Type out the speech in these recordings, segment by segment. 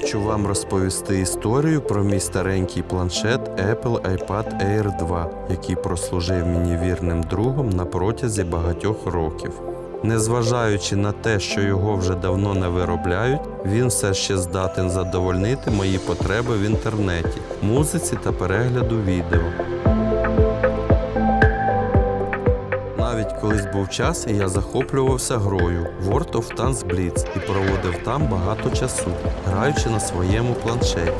Хочу вам розповісти історію про мій старенький планшет Apple iPad Air 2, який прослужив мені вірним другом на протязі багатьох років. Незважаючи на те, що його вже давно не виробляють, він все ще здатен задовольнити мої потреби в інтернеті, музиці та перегляду відео. Навіть колись був час, і я захоплювався грою World of Tanks Blitz і проводив там багато часу, граючи на своєму планшеті.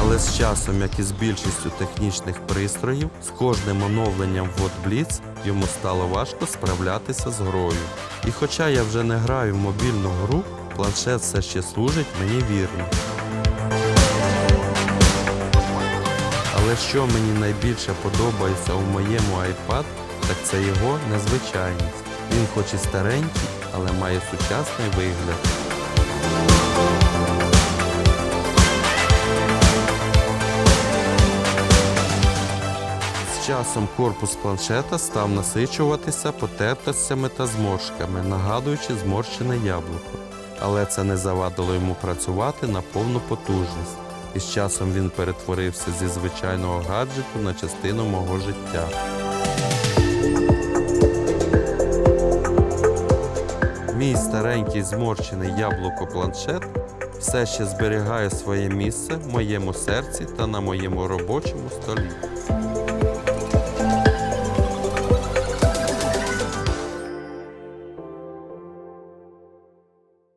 Але з часом, як і з більшістю технічних пристроїв, з кожним оновленням в Blitz йому стало важко справлятися з грою. І хоча я вже не граю в мобільну гру, планшет все ще служить мені вірно. Але що мені найбільше подобається у моєму iPad, так це його незвичайність. Він хоч і старенький, але має сучасний вигляд. З часом корпус планшета став насичуватися потертостями та зморшками, нагадуючи зморщене яблуко. Але це не завадило йому працювати на повну потужність. І з часом він перетворився зі звичайного гаджету на частину мого життя. Мій старенький зморщений яблуко планшет все ще зберігає своє місце в моєму серці та на моєму робочому столі.